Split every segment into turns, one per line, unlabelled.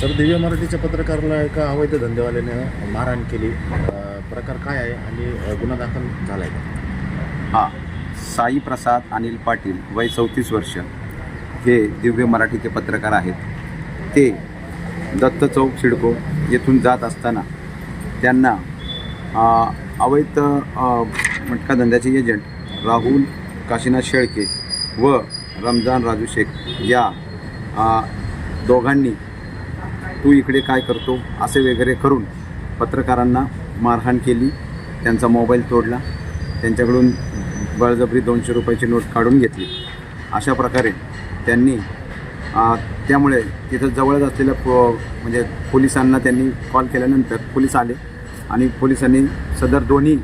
Sir Divya मराठीच्या पत्रकाराला एका अवैध धंदेवाल्याने मारहाण केली. प्रकार काय आहे आणि गुन्हा दाखल झाला आहे का?
हा साई प्रसाद अनिल पाटील वय चौतीस वर्ष. हे दिव्य मराठीचे पत्रकार आहेत. ते दत्त चौक सिडको येथून जात असताना त्यांना अवैध मटका धंद्याचे एजंट राहुल काशीनाथ शेळके व रमजान राजू शेख या दोघांनी तू इकडे काय करतो? असे वगैरे करून पत्रकारांना मारहाण केली. त्यांचा मोबाईल तोडला. त्यांच्याकडून बळजबरी दोनशे रुपयाची नोट काढून घेतली. अशा प्रकारे त्यांनी त्यामुळे तिथं जवळच असलेल्या पो म्हणजे पोलिसांना त्यांनी कॉल केल्यानंतर पोलीस आले आणि पोलिसांनी सदर दोन्ही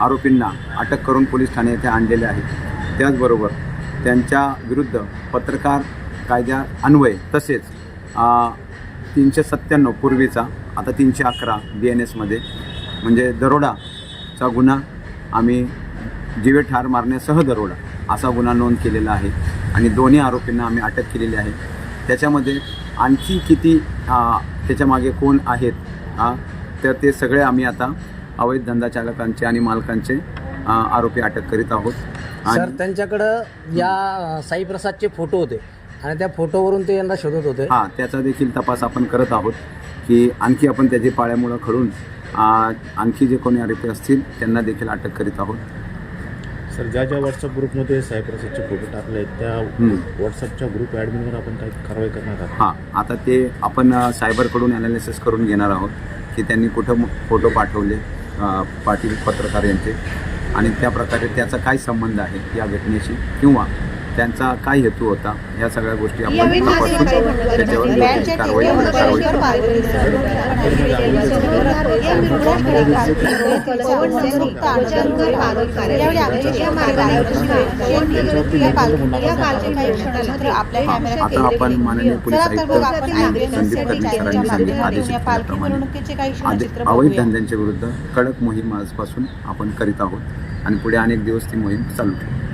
आरोपींना अटक करून पोलीस ठाणे येथे आणलेले आहेत. त्याचबरोबर त्यांच्या विरुद्ध पत्रकार कायद्या अन्वये तसेच तीनशे सत्त्याण्णव पूर्वीचा आता तीनशे अकरा बी एन एसमध्ये म्हणजे दरोडाचा गुन्हा आम्ही जीवे ठार मारण्यासह दरोडा असा गुन्हा नोंद केलेला आहे. आणि दोन्ही आरोपींना आम्ही अटक केलेली आहे. त्याच्यामध्ये आणखी किती त्याच्यामागे कोण आहेत तर ते सगळे आम्ही आता अवैध धंदा चालकांचे आणि मालकांचे आरोपी अटक करीत आहोत.
सर त्यांच्याकडं या साईप्रसादचे फोटो होते. आणि त्या फोटोवरून ते यांना शोधत होते.
हां त्याचा देखील तपास आपण करत आहोत की आणखी आपण त्याची पाळ्यामुळं खडून आ, आणखी जे कोणी आरोपी असतील त्यांना देखील अटक करीत आहोत.
सर ज्या ज्या व्हॉट्सअप ग्रुपमध्ये सायप्रसादचे फोटो टाकले आहेत त्या. व्हॉट्सअपच्या ग्रुप ॲडमिनवर आपण काही कारवाई करणार आहात?
हां आता ते आपण सायबरकडून ॲनालिसिस करून घेणार आहोत की त्यांनी कुठं फोटो पाठवले पाटील पत्रकार यांचे. आणि त्या प्रकारे त्याचा काय संबंध आहे या घटनेशी किंवा त्यांचा काय हेतू होता या सगळ्या गोष्टी आपण तपासून त्याच्यावर योग्य ती कारवाई कारवाई आता आपण माननीय पोलीस आयुक्त संदीप कर्णे सरांनी सांगितलं आदेशित केल्याप्रमाणे आदे अवैध धंद्यांच्या विरुद्ध कडक मोहीम आजपासून आपण करीत आहोत आणि पुढे अनेक दिवस ती मोहीम चालू ठेवू